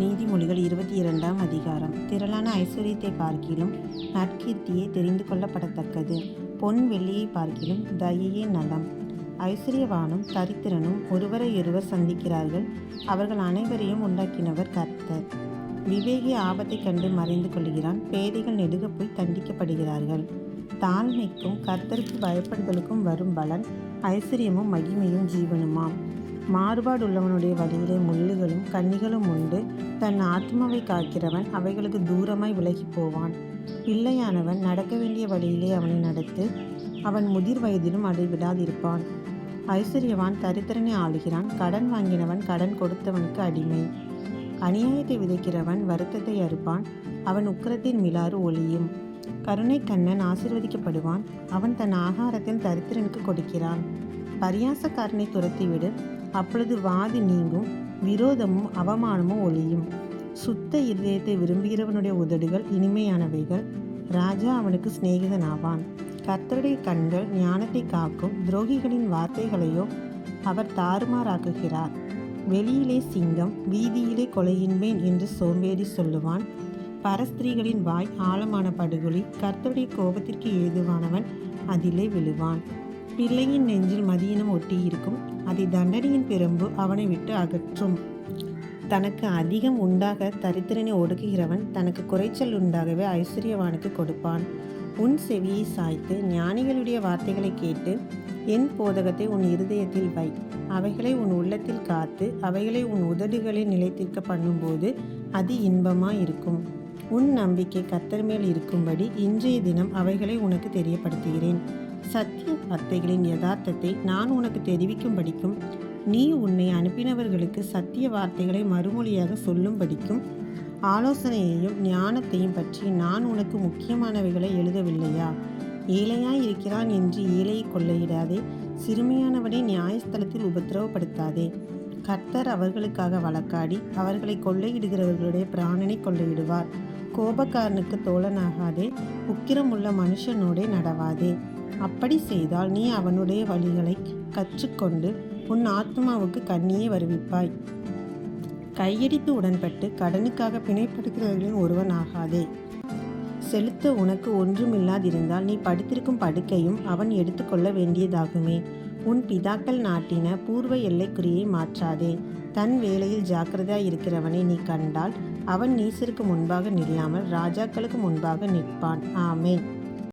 நீதிமொழிகள் இருபத்தி இரண்டாம் அதிகாரம். திரளான ஐஸ்வர்யத்தை பார்க்கிலும் நற்கீர்த்தியே தெரிந்து கொள்ளப்படத்தக்கது. பொன் வெள்ளியை பார்க்கிலும் தயையே நலம். ஐஸ்வர்யவானும் தரித்திரனும் ஒருவரையொருவர் சந்திக்கிறார்கள். அவர்கள் அனைவரையும் உண்டாக்கினவர் கர்த்தர். விவேகி ஆபத்தைக் கண்டு மறைந்து கொள்கிறான். பேதைகள் நெடுக போய் தண்டிக்கப்படுகிறார்கள். தாழ்மைக்கும் கர்த்தருக்கு பயப்படுதலுக்கும் வரும் பலன் ஐஸ்வர்யமும் மகிமையும் ஜீவனுமாம். மாறுபாடுள்ளவனுடைய வழியிலே முள்ளுகளும் கன்னிகளும் உண்டு. தன் ஆத்மாவை காக்கிறவன் அவைகளுக்கு தூரமாய் விலகிப் போவான். பிள்ளையானவன் நடக்க வேண்டிய வழியிலே அவனை நடத்து அவன் முதிர் வயதிலும் அதை விடாதிருப்பான். ஐஸ்வர்யவான் தரித்திரனை ஆளுகிறான். கடன் வாங்கினவன் கடன் கொடுத்தவனுக்கு அடிமை. அநியாயத்தை விதைக்கிறவன் வருத்தத்தை அறுப்பான். அவன் உக்கிரத்தின் மிலாறு ஒளியும். கருணை கண்ணன் ஆசிர்வதிக்கப்படுவான். அவன் தன் ஆகாரத்தில் தரித்திரனுக்கு கொடுக்கிறான். பரியாசக்காரனை துரத்திவிடு. அப்பொழுது வாதி நீங்கும் விரோதமும் அவமானமும் ஒளியும். சுத்த இதயத்தை விரும்புகிறவனுடைய உதடுகள் இனிமையானவைகள். ராஜா அவனுக்கு சிநேகிதனாவான். கர்த்தருடைய கண்கள் ஞானத்தை காக்கும் துரோகிகளின் வார்த்தைகளையோ அவர் தாறுமாறாக்குகிறார். வெளியிலே சிங்கம் வீதியிலே கொலையின்பேன் என்று சோம்பேறி சொல்லுவான். பரஸ்திரீகளின் வாய் ஆழமான படுகொலி கர்த்தருடைய கோபத்திற்கு ஏதுவானவன் அதிலே விழுவான். பிள்ளையின் நெஞ்சில் மதியினம் ஒட்டியிருக்கும் அதை தண்டனையின் பெரும்பு அவனை விட்டு அகற்றும். தனக்கு அதிகம் உண்டாக தரித்திரனை ஒடுக்குகிறவன் தனக்கு குறைச்சல் உண்டாகவே ஐஸ்வர்யவானுக்கு கொடுப்பான். உன் செவியை சாய்த்து ஞானிகளுடைய வார்த்தைகளை கேட்டு என் போதகத்தை உன் இருதயத்தில் வை. அவைகளை உன் உள்ளத்தில் காத்து அவைகளை உன் உதடுகளில் நிலைத்திருக்க பண்ணும்போது அது இன்பமாக இருக்கும். உன் நம்பிக்கை கத்தர் மேல் இருக்கும்படி இன்றைய தினம் அவைகளை உனக்கு தெரியப்படுத்துகிறேன். சத்திய வார்த்தைகளின் யதார்த்தத்தை நான் உனக்கு தெரிவிக்கும்படிக்கும் நீ உன்னை அனுப்பினவர்களுக்கு சத்திய வார்த்தைகளை மறுமொழியாக சொல்லும்படிக்கும் ஆலோசனையையும் ஞானத்தையும் பற்றி நான் உனக்கு முக்கியமானவைகளை எழுதவில்லையா? ஏழையாய் இருக்கிறான் என்று ஏழையை கொள்ளையிடாதே சிறுமியானவனை நியாயஸ்தலத்தில் உபத்திரவப்படுத்தாதே. கர்த்தர் அவர்களுக்காக வழக்காடி அவர்களை கொள்ளையிடுகிறவர்களுடைய பிராணனை கொள்ளையிடுவார். கோபக்காரனுக்கு தோழனாகாதே உக்கிரமுள்ள மனுஷனோடே நடவாதே. அப்படி செய்தால் நீ அவனுடைய வழிகளை கற்றுக்கொண்டு உன் ஆத்மாவுக்கு கண்ணியே வருவிப்பாய். கையடித்து உடன்பட்டு கடனுக்காக பிணைப்படுகிறவர்களின் ஒருவன் ஆகாதே. செலுத்த உனக்கு ஒன்றுமில்லாதிருந்தால் நீ படுத்திருக்கும் படுக்கையும் அவன் எடுத்துக்கொள்ள வேண்டியதாகுமே. உன் பிதாக்கள் நாட்டின பூர்வ எல்லைக்குறியை மாற்றாதே. தன் வேலையில் ஜாக்கிரதையாக இருக்கிறவனை நீ கண்டால் அவன் நீசருக்கு முன்பாக நில்லாமல் ராஜாக்களுக்கு முன்பாக நிற்பான். ஆமேன்.